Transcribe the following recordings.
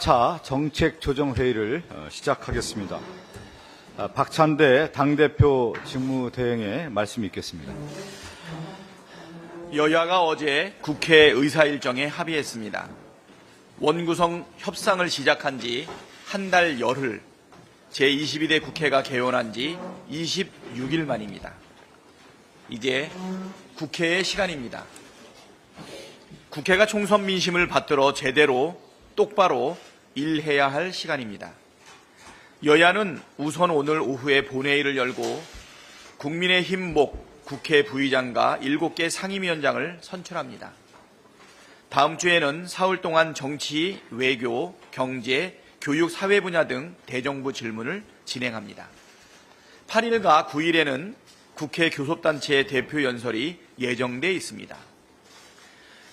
4차 정책조정회의를 어, 시작하겠습니다. 아, 박찬대 당대표 직무대행의 말씀이 있겠습니다. 여야가 어제 국회 의사 일정에 합의했습니다. 원구성 협상을 시작한 지 한 달 열흘, 제22대 국회가 개원한 지 26일 만입니다. 이제 국회의 시간입니다. 국회가 총선 민심을 받들어 제대로 똑바로 일해야 할 시간입니다. 여야는 우선 오늘 오후에 본회의를 열고 국민의힘 목 국회 부의장과 7개 상임위원장을 선출합니다. 다음 주에는 사흘 동안 정치, 외교, 경제, 교육, 사회 분야 등 대정부 질문을 진행합니다. 8일과 9일에는 국회 교섭단체 대표 연설이 예정돼 있습니다.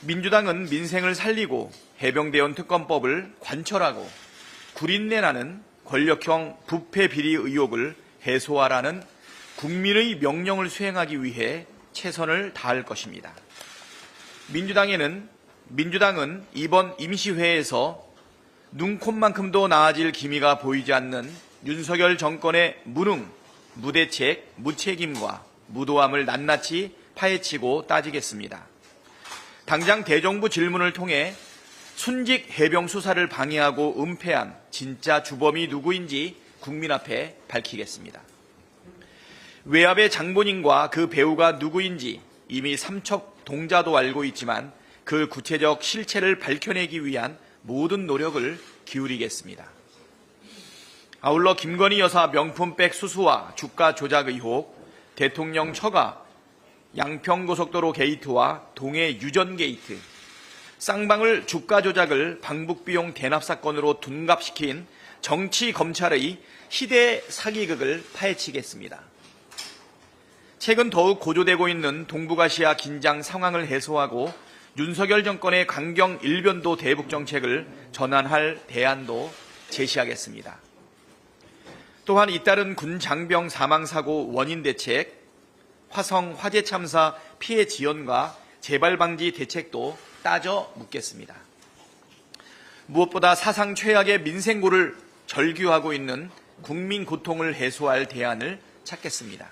민주당은 민생을 살리고 해병대원 특검법을 관철하고 구린내나는 권력형 부패 비리 의혹을 해소하라는 국민의 명령을 수행하기 위해 최선을 다할 것입니다. 민주당에는 민주당은 이번 임시회에서 눈콧만큼도 나아질 기미가 보이지 않는 윤석열 정권의 무능, 무대책, 무책임과 무도함을 낱낱이 파헤치고 따지겠습니다. 당장 대정부 질문을 통해 순직 해병 수사를 방해하고 은폐한 진짜 주범이 누구인지 국민 앞에 밝히겠습니다. 외압의 장본인과 그 배우가 누구인지 이미 삼척 동자도 알고 있지만 그 구체적 실체를 밝혀내기 위한 모든 노력을 기울이겠습니다. 아울러 김건희 여사 명품백 수수와 주가 조작 의혹, 대통령 처가, 양평고속도로 게이트와 동해 유전 게이트, 쌍방울 주가 조작을 방북비용 대납 사건으로 둔갑시킨 정치 검찰의 희대 사기극을 파헤치겠습니다. 최근 더욱 고조되고 있는 동북아시아 긴장 상황을 해소하고 윤석열 정권의 강경 일변도 대북 정책을 전환할 대안도 제시하겠습니다. 또한 잇따른 군 장병 사망 사고 원인 대책, 화성 화재 참사 피해 지연과 재발 방지 대책도 따져 묻겠습니다. 무엇보다 사상 최악의 민생고를 절규하고 있는 국민 고통을 해소할 대안을 찾겠습니다.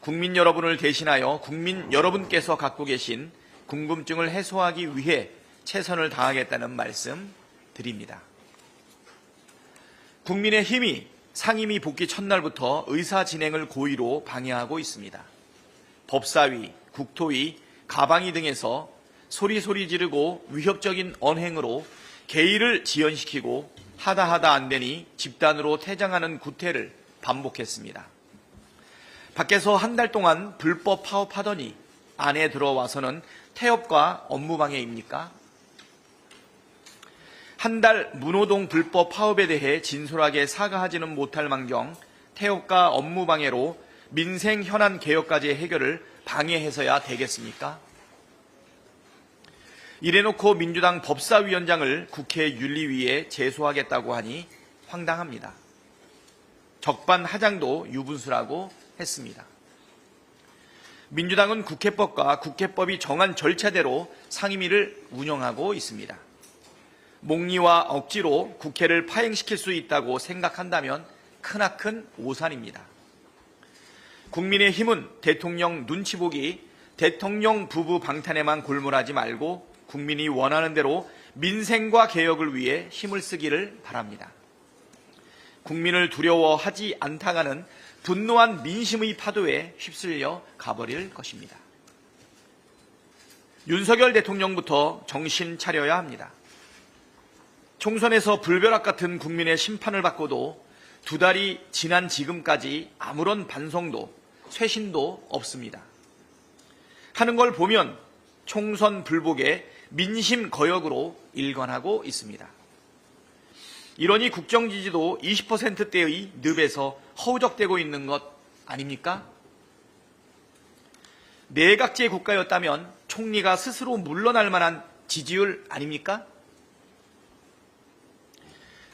국민 여러분을 대신하여 국민 여러분께서 갖고 계신 궁금증을 해소하기 위해 최선을 다하겠다는 말씀 드립니다. 국민의 힘이 상임위 복귀 첫날부터 의사 진행을 고의로 방해하고 있습니다. 법사위, 국토위, 가방위 등에서 소리소리 지르고 위협적인 언행으로 개의를 지연시키고 하다 하다 안 되니 집단으로 퇴장하는 구태를 반복했습니다. 밖에서 한 달 동안 불법 파업하더니 안에 들어와서는 태업과 업무방해입니까? 한 달 문호동 불법 파업에 대해 진솔하게 사과하지는 못할 망정 태업과 업무 방해로 민생 현안 개혁까지의 해결을 방해해서야 되겠습니까? 이래놓고 민주당 법사위원장을 국회 윤리위에 제소하겠다고 하니 황당합니다. 적반하장도 유분수라고 했습니다. 민주당은 국회법과 국회법이 정한 절차대로 상임위를 운영하고 있습니다. 목리와 억지로 국회를 파행시킬 수 있다고 생각한다면 크나큰 오산입니다. 국민의 힘은 대통령 눈치 보기, 대통령 부부 방탄에만 골몰하지 말고 국민이 원하는 대로 민생과 개혁을 위해 힘을 쓰기를 바랍니다. 국민을 두려워하지 않다가는 분노한 민심의 파도에 휩쓸려 가버릴 것입니다. 윤석열 대통령부터 정신 차려야 합니다. 총선에서 불벼락 같은 국민의 심판을 받고도 두 달이 지난 지금까지 아무런 반성도 쇄신도 없습니다. 하는 걸 보면 총선 불복에 민심 거역으로 일관하고 있습니다. 이러니 국정 지지도 20%대의 늪에서 허우적대고 있는 것 아닙니까? 내각제 국가였다면 총리가 스스로 물러날 만한 지지율 아닙니까?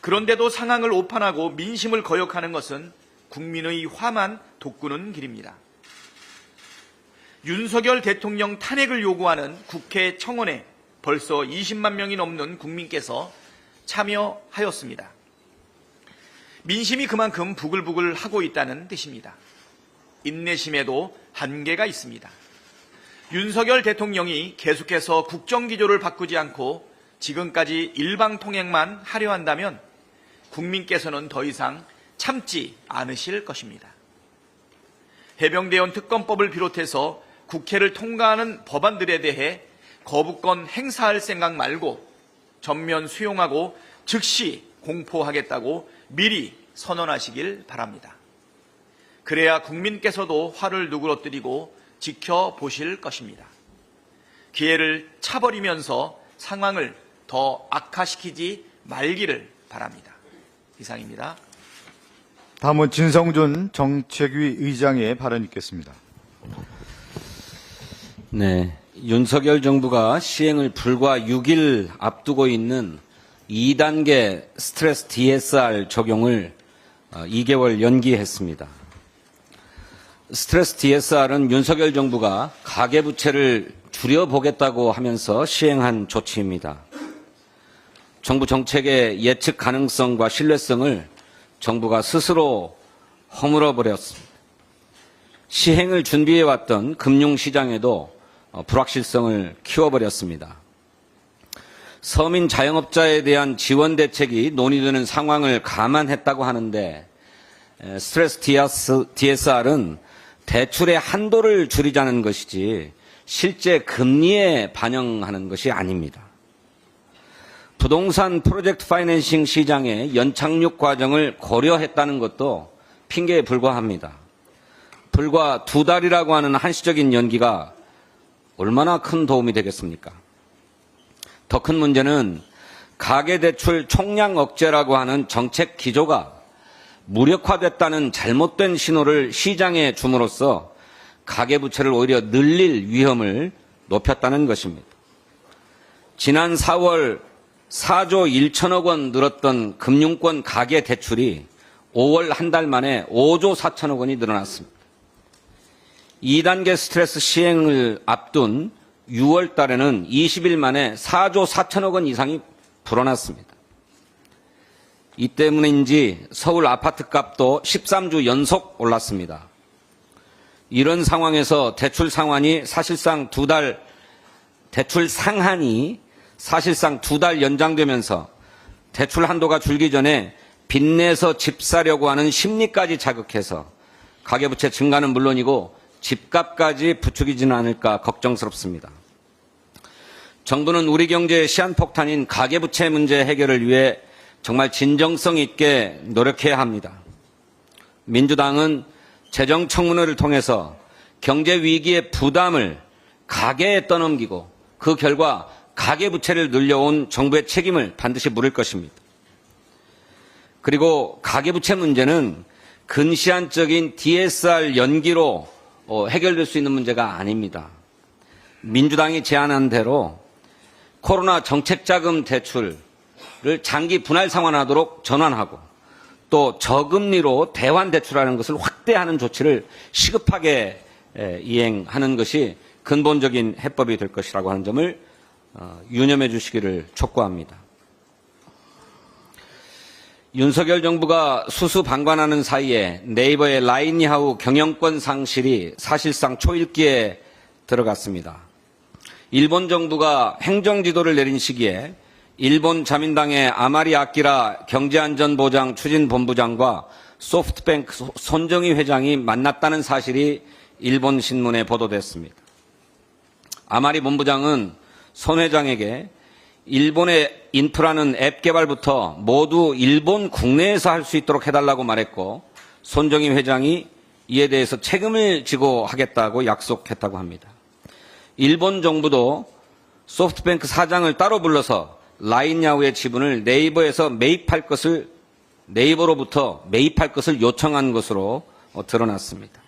그런데도 상황을 오판하고 민심을 거역하는 것은 국민의 화만 돋구는 길입니다. 윤석열 대통령 탄핵을 요구하는 국회 청원에 벌써 20만 명이 넘는 국민께서 참여하였습니다. 민심이 그만큼 부글부글 하고 있다는 뜻입니다. 인내심에도 한계가 있습니다. 윤석열 대통령이 계속해서 국정기조를 바꾸지 않고 지금까지 일방통행만 하려 한다면 국민께서는 더 이상 참지 않으실 것입니다. 해병대원 특검법을 비롯해서 국회를 통과하는 법안들에 대해 거부권 행사할 생각 말고 전면 수용하고 즉시 공포하겠다고 미리 선언하시길 바랍니다. 그래야 국민께서도 화를 누그러뜨리고 지켜보실 것입니다. 기회를 차버리면서 상황을 더 악화시키지 말기를 바랍니다. 이상입니다. 다음은 진성준 정책위 의장의 발언 있겠습니다. 네. 윤석열 정부가 시행을 불과 6일 앞두고 있는 2단계 스트레스 DSR 적용을 2개월 연기했습니다. 스트레스 DSR은 윤석열 정부가 가계부채를 줄여보겠다고 하면서 시행한 조치입니다. 정부 정책의 예측 가능성과 신뢰성을 정부가 스스로 허물어 버렸습니다. 시행을 준비해 왔던 금융 시장에도 어, 불확실성을 키워 버렸습니다. 서민 자영업자에 대한 지원 대책이 논의되는 상황을 감안했다고 하는데 에, 스트레스 DSR은 대출의 한도를 줄이자는 것이지 실제 금리에 반영하는 것이 아닙니다. 부동산 프로젝트 파이낸싱 시장의 연착륙 과정을 고려했다는 것도 핑계에 불과합니다. 불과 두 달이라고 하는 한시적인 연기가 얼마나 큰 도움이 되겠습니까? 더 큰 문제는 가계대출 총량 억제라고 하는 정책 기조가 무력화됐다는 잘못된 신호를 시장에 줌으로써 가계부채를 오히려 늘릴 위험을 높였다는 것입니다. 지난 4월 4조 1천억 원 늘었던 금융권 가계 대출이 5월 한 달 만에 5조 4천억 원이 늘어났습니다. 2단계 스트레스 시행을 앞둔 6월 달에는 20일 만에 4조 4천억 원 이상이 불어났습니다. 이 때문인지 서울 아파트 값도 13주 연속 올랐습니다. 이런 상황에서 대출 상환이 사실상 두 달, 대출 상한이 사실상 두 달 연장되면서 대출 한도가 줄기 전에 빚내서 집 사려고 하는 심리까지 자극해서 가계부채 증가는 물론이고 집값까지 부추기지는 않을까 걱정스럽습니다. 정부는 우리 경제의 시한폭탄인 가계부채 문제 해결을 위해 정말 진정성 있게 노력해야 합니다. 민주당은 재정청문회를 통해서 경제 위기의 부담을 가계에 떠넘기고 그 결과 가계부채를 늘려온 정부의 책임을 반드시 물을 것입니다. 그리고 가계부채 문제는 근시안적인 DSR 연기로 어, 해결될 수 있는 문제가 아닙니다. 민주당이 제안한 대로 코로나 정책자금 대출을 장기 분할 상환하도록 전환하고 또 저금리로 대환 대출하는 것을 확대하는 조치를 시급하게 에, 이행하는 것이 근본적인 해법이 될 것이라고 하는 점을 어, 유념해 주시기를 촉구합니다. 윤석열 정부가 수수방관하는 사이에 네이버의 라인야후 경영권 상실이 사실상 초읽기에 들어갔습니다. 일본 정부가 행정지도를 내린 시기에 일본 자민당의 아마리 아키라 경제안전보장 추진본부장과 소프트뱅크 손정희 회장이 만났다는 사실이 일본 신문에 보도됐습니다. 아마리 본부장은 손 회장에게 일본의 인프라는 앱 개발부터 모두 일본 국내에서 할 수 있도록 해달라고 말했고 손정희 회장이 이에 대해서 책임을 지고 하겠다고 약속했다고 합니다. 일본 정부도 소프트뱅크 사장을 따로 불러서 라인야후의 지분을 네이버에서 매입할 것을 네이버로부터 매입할 것을 요청한 것으로 어, 드러났습니다.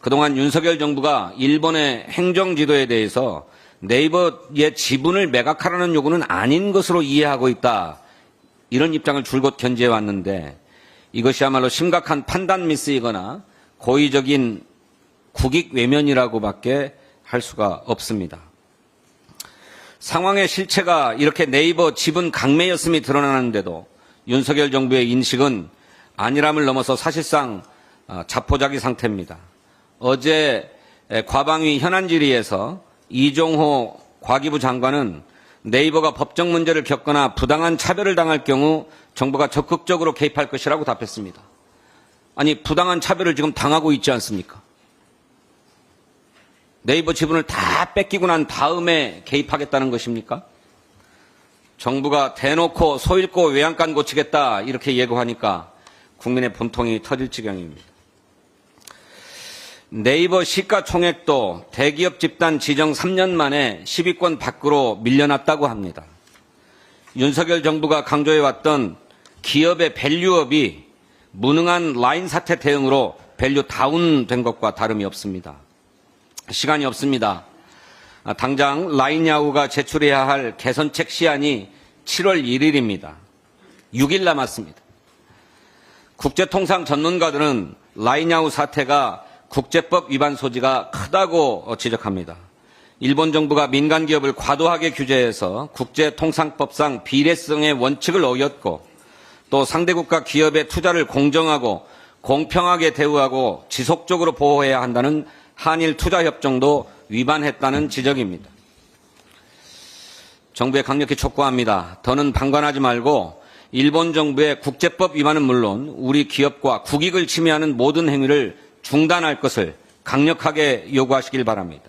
그동안 윤석열 정부가 일본의 행정 지도에 대해서 네이버의 지분을 매각하라는 요구는 아닌 것으로 이해하고 있다. 이런 입장을 줄곧 견지해 왔는데 이것이야말로 심각한 판단 미스이거나 고의적인 국익 외면이라고밖에 할 수가 없습니다. 상황의 실체가 이렇게 네이버 지분 강매였음이 드러나는데도 윤석열 정부의 인식은 아니람을 넘어서 사실상 어, 자포자기 상태입니다. 어제 에, 과방위 현안질의에서 이종호 과기부 장관은 네이버가 법적 문제를 겪거나 부당한 차별을 당할 경우 정부가 적극적으로 개입할 것이라고 답했습니다. 아니 부당한 차별을 지금 당하고 있지 않습니까? 네이버 지분을 다 뺏기고 난 다음에 개입하겠다는 것입니까? 정부가 대놓고 소잃고 외양간 고치겠다 이렇게 예고하니까 국민의 분통이 터질 지경입니다. 네이버 시가총액도 대기업 집단 지정 3년 만에 10위권 밖으로 밀려났다고 합니다. 윤석열 정부가 강조해왔던 기업의 밸류업이 무능한 라인 사태 대응으로 밸류 다운된 것과 다름이 없습니다. 시간이 없습니다. 아, 당장 라인 야후가 제출해야 할 개선책 시한이 7월 1일입니다. 6일 남았습니다. 국제통상 전문가들은 라인 야후 사태가 국제법 위반 소지가 크다고 어, 지적합니다. 일본 정부가 민간 기업을 과도하게 규제해서 국제통상법상 비례성의 원칙을 어겼고 또 상대국가 기업의 투자를 공정하고 공평하게 대우하고 지속적으로 보호해야 한다는 한일 투자 협정도 위반했다는 지적입니다. 정부에 강력히 촉구합니다. 더는 방관하지 말고 일본 정부의 국제법 위반은 물론 우리 기업과 국익을 침해하는 모든 행위를 중단할 것을 강력하게 요구하시길 바랍니다.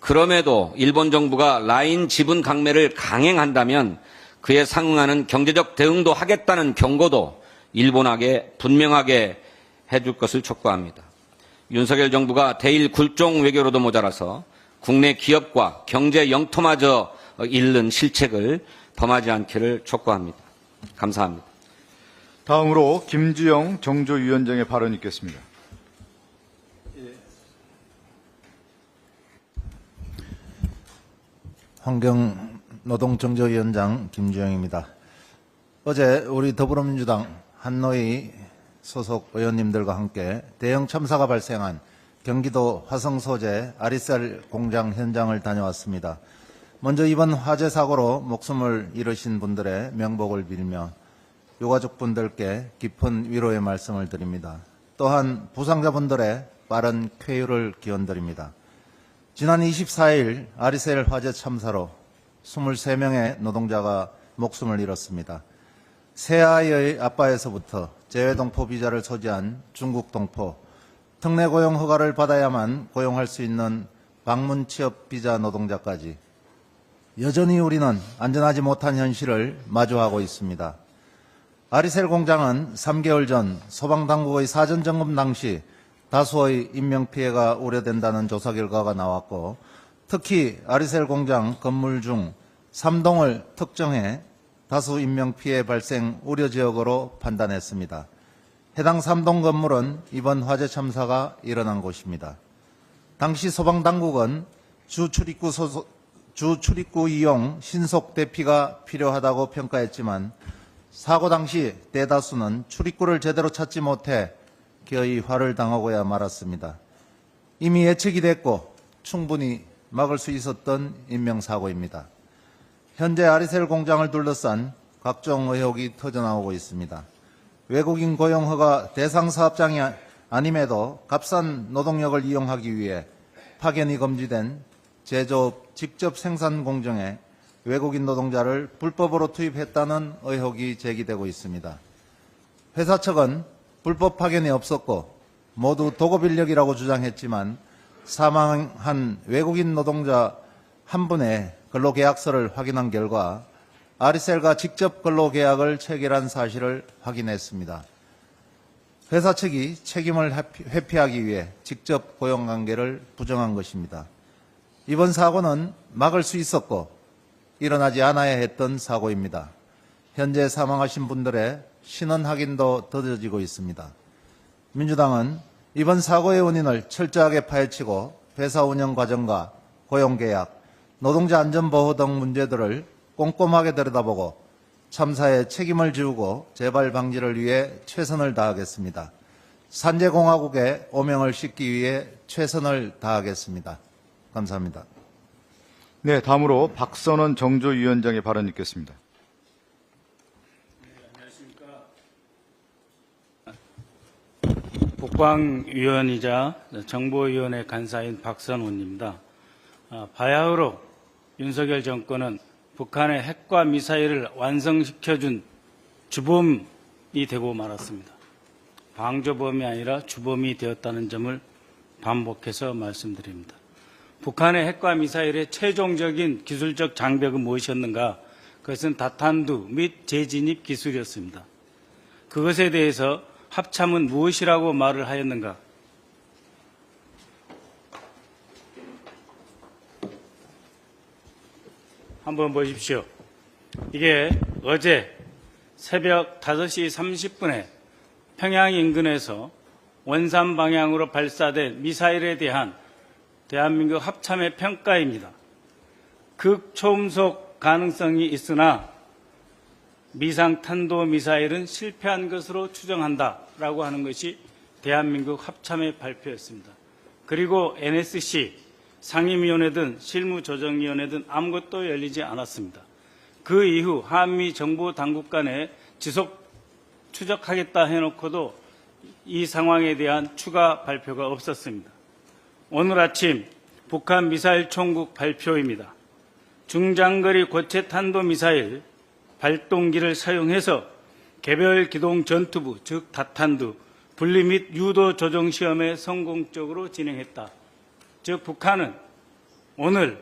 그럼에도 일본 정부가 라인 지분 강매를 강행한다면 그에 상응하는 경제적 대응도 하겠다는 경고도 일본에게 분명하게 해줄 것을 촉구합니다. 윤석열 정부가 대일 굴종 외교로도 모자라서 국내 기업과 경제 영토마저 잃는 실책을 범하지 않기를 촉구합니다. 감사합니다. 다음으로 김주영 정조위원장의 발언 있겠습니다. 환경노동정조위원장 김주영입니다. 어제 우리 더불어민주당 한노희 소속 의원님들과 함께 대형 참사가 발생한 경기도 화성 소재 아리셀 공장 현장을 다녀왔습니다. 먼저 이번 화재 사고로 목숨을 잃으신 분들의 명복을 빌며 유가족분들께 깊은 위로의 말씀을 드립니다. 또한 부상자분들의 빠른 쾌유를 기원드립니다. 지난 24일 아리셀 화재 참사로 23명의 노동자가 목숨을 잃었습니다. 새 아이의 아빠에서부터 재외동포 비자를 소지한 중국 동포, 특례 고용 허가를 받아야만 고용할 수 있는 방문 취업 비자 노동자까지 여전히 우리는 안전하지 못한 현실을 마주하고 있습니다. 아리셀 공장은 3개월 전 소방당국의 사전 점검 당시 다수의 인명피해가 우려된다는 조사 결과가 나왔고 특히 아리셀 공장 건물 중 3동을 특정해 다수 인명피해 발생 우려 지역으로 판단했습니다. 해당 3동 건물은 이번 화재 참사가 일어난 곳입니다. 당시 소방당국은 주 출입구 소소, 주 출입구 이용 신속 대피가 필요하다고 평가했지만 사고 당시 대다수는 출입구를 제대로 찾지 못해 기어이 화를 당하고야 말았습니다. 이미 예측이 됐고 충분히 막을 수 있었던 인명사고입니다. 현재 아리셀 공장을 둘러싼 각종 의혹이 터져나오고 있습니다. 외국인 고용 허가 대상 사업장이 아님에도 값싼 노동력을 이용하기 위해 파견이 금지된 제조업 직접 생산 공정에 외국인 노동자를 불법으로 투입했다는 의혹이 제기되고 있습니다. 회사 측은 불법 파견이 없었고 모두 도급 인력이라고 주장했지만 사망한 외국인 노동자 한 분의 근로계약서를 확인한 결과 아리셀과 직접 근로계약을 체결한 사실을 확인했습니다. 회사 측이 책임을 회피하기 위해 직접 고용관계를 부정한 것입니다. 이번 사고는 막을 수 있었고 일어나지 않아야 했던 사고입니다. 현재 사망하신 분들의 신원 확인도 더뎌지고 있습니다. 민주당은 이번 사고의 원인을 철저하게 파헤치고 회사 운영 과정과 고용계약, 노동자 안전보호 등 문제들을 꼼꼼하게 들여다보고 참사에 책임을 지우고 재발 방지를 위해 최선을 다하겠습니다. 산재공화국의 오명을 씻기 위해 최선을 다하겠습니다. 감사합니다. 네, 다음으로 박선원 정조위원장의 발언 있겠습니다. 국방위원이자 정보위원회 간사인 박선원입니다. 아, 바야흐로 윤석열 정권은 북한의 핵과 미사일을 완성시켜준 주범이 되고 말았습니다. 방조범이 아니라 주범이 되었다는 점을 반복해서 말씀드립니다. 북한의 핵과 미사일의 최종적인 기술적 장벽은 무엇이었는가? 그것은 다탄두 및 재진입 기술이었습니다. 그것에 대해서 합참은 무엇이라고 말을 하였는가? 한번 보십시오. 이게 어제 새벽 5시 30분에 평양 인근에서 원산 방향으로 발사된 미사일에 대한 대한민국 합참의 평가입니다. 극초음속 가능성이 있으나 미상 탄도 미사일은 실패한 것으로 추정한다라고 하는 것이 대한민국 합참의 발표였습니다. 그리고 NSC 상임위원회든 실무조정위원회든 아무것도 열리지 않았습니다. 그 이후 한미 정보 당국 간에 지속 추적하겠다 해놓고도 이 상황에 대한 추가 발표가 없었습니다. 오늘 아침 북한 미사일 총국 발표입니다. 중장거리 고체 탄도 미사일 발동기를 사용해서 개별 기동 전투부 즉 다탄두 분리 및 유도 조정 시험에 성공적으로 진행했다. 즉 북한은 오늘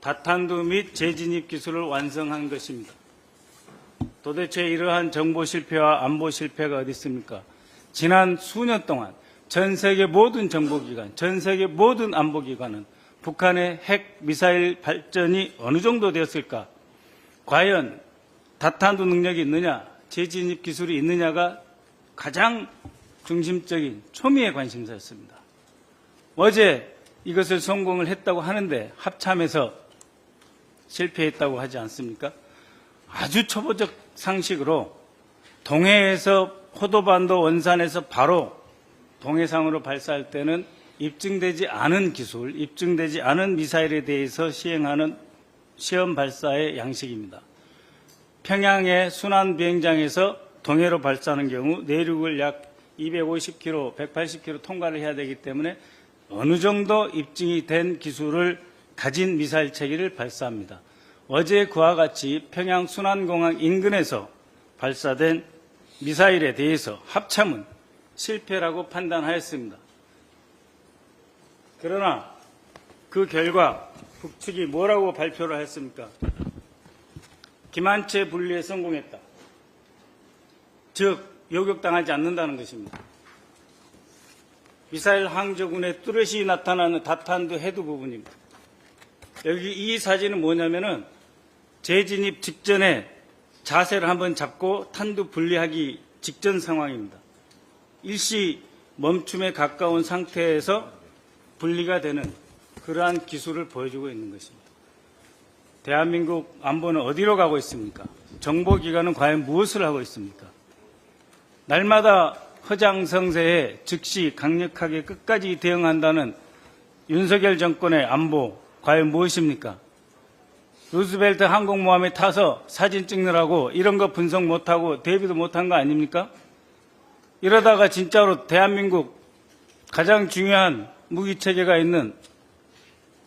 다탄두 및 재진입 기술을 완성한 것입니다. 도대체 이러한 정보 실패와 안보 실패가 어디 있습니까? 지난 수년 동안 전 세계 모든 정보기관, 전 세계 모든 안보기관은 북한의 핵 미사일 발전이 어느 정도 되었을까? 과연 다탄두 능력이 있느냐, 재진입 기술이 있느냐가 가장 중심적인 초미의 관심사였습니다. 어제 이것을 성공을 했다고 하는데 합참에서 실패했다고 하지 않습니까? 아주 초보적 상식으로 동해에서 포도반도 원산에서 바로 동해상으로 발사할 때는 입증되지 않은 기술, 입증되지 않은 미사일에 대해서 시행하는 시험 발사의 양식입니다. 평양의 순환 비행장에서 동해로 발사하는 경우 내륙을 약 250km, 180km 통과를 해야 되기 때문에 어느 정도 입증이 된 기술을 가진 미사일 체계를 발사합니다. 어제 그와 같이 평양 순환공항 인근에서 발사된 미사일에 대해서 합참은 실패라고 판단하였습니다. 그러나 그 결과 북측이 뭐라고 발표를 했습니까? 기만체 분리에 성공했다. 즉 요격당하지 않는다는 것입니다. 미사일 항저군에 뚜렷이 나타나는 다탄두 헤드 부분입니다. 여기 이 사진은 뭐냐면은 재진입 직전에 자세를 한번 잡고 탄두 분리하기 직전 상황입니다. 일시 멈춤에 가까운 상태에서 분리가 되는 그러한 기술을 보여주고 있는 것입니다. 대한민국 안보는 어디로 가고 있습니까? 정보기관은 과연 무엇을 하고 있습니까? 날마다 허장성세에 즉시 강력하게 끝까지 대응한다는 윤석열 정권의 안보 과연 무엇입니까? 루스벨트 항공모함에 타서 사진 찍느라고 이런 거 분석 못하고 대비도 못한 거 아닙니까? 이러다가 진짜로 대한민국 가장 중요한 무기 체계가 있는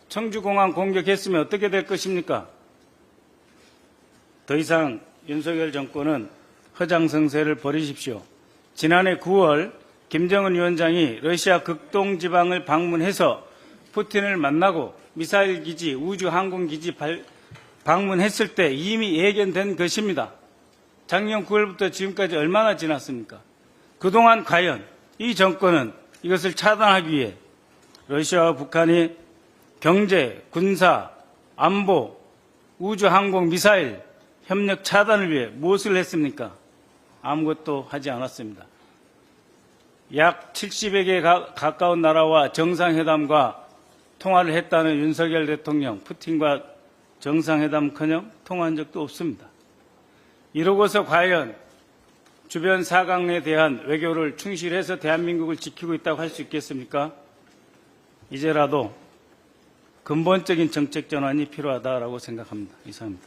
청주공항 공격했으면 어떻게 될 것입니까? 더 이상 윤석열 정권은 허장성세를 버리십시오. 지난해 9월 김정은 위원장이 러시아 극동 지방을 방문해서 푸틴을 만나고 미사일 기지, 우주 항공 기지 방문했을 때 이미 예견된 것입니다. 작년 9월부터 지금까지 얼마나 지났습니까? 그동안 과연 이 정권은 이것을 차단하기 위해 러시아와 북한이 경제, 군사, 안보, 우주 항공 미사일 협력 차단을 위해 무엇을 했습니까? 아무것도 하지 않았습니다. 약 70여 개 가까운 나라와 정상회담과 통화를 했다는 윤석열 대통령, 푸틴과 정상회담커녕 통화한 적도 없습니다. 이러고서 과연 주변 사강에 대한 외교를 충실해서 대한민국을 지키고 있다고 할 수 있겠습니까? 이제라도 근본적인 정책 전환이 필요하다라고 생각합니다. 이상입니다.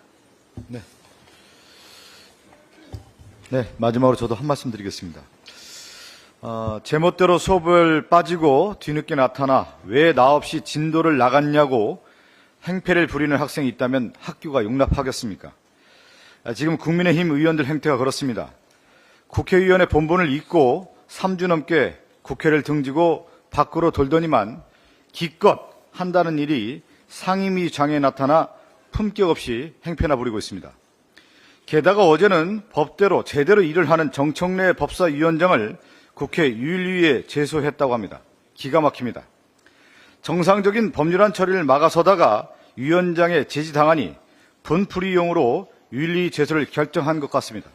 네, 마지막으로 저도 한 말씀 드리겠습니다. 어, 제멋대로 수업을 빠지고 뒤늦게 나타나 왜 나 없이 진도를 나갔냐고 행패를 부리는 학생이 있다면 학교가 용납하겠습니까? 아, 지금 국민의힘 의원들 행태가 그렇습니다. 국회의원의 본분을 잊고 3주 넘게 국회를 등지고 밖으로 돌더니만 기껏 한다는 일이 상임위 장에 나타나 품격 없이 행패나 부리고 있습니다. 게다가 어제는 법대로 제대로 일을 하는 정청래 법사위원장을 국회 윤리위에 제소했다고 합니다. 기가 막힙니다. 정상적인 법률안 처리를 막아서다가 위원장의 제지당하니 분풀이용으로 윤리 제소를 결정한 것 같습니다.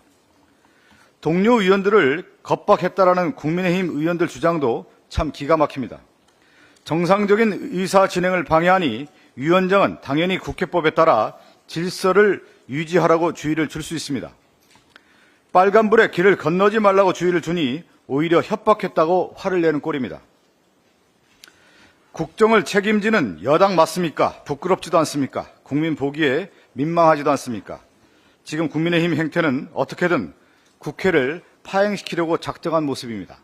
동료 의원들을 겁박했다라는 국민의힘 의원들 주장도 참 기가 막힙니다. 정상적인 의사 진행을 방해하니 위원장은 당연히 국회법에 따라 질서를 유지하라고 주의를 줄 수 있습니다. 빨간불에 길을 건너지 말라고 주의를 주니 오히려 협박했다고 화를 내는 꼴입니다. 국정을 책임지는 여당 맞습니까? 부끄럽지도 않습니까? 국민 보기에 민망하지도 않습니까? 지금 국민의힘 행태는 어떻게든 국회를 파행시키려고 작정한 모습입니다.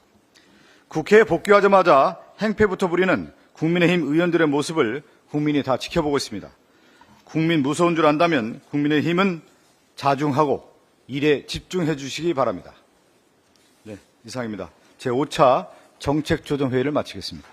국회에 복귀하자마자 행패부터 부리는 국민의힘 의원들의 모습을 국민이 다 지켜보고 있습니다. 국민 무서운 줄 안다면 국민의힘은 자중하고 일에 집중해 주시기 바랍니다. 네, 이상입니다. 제5차 정책조정회의를 마치겠습니다.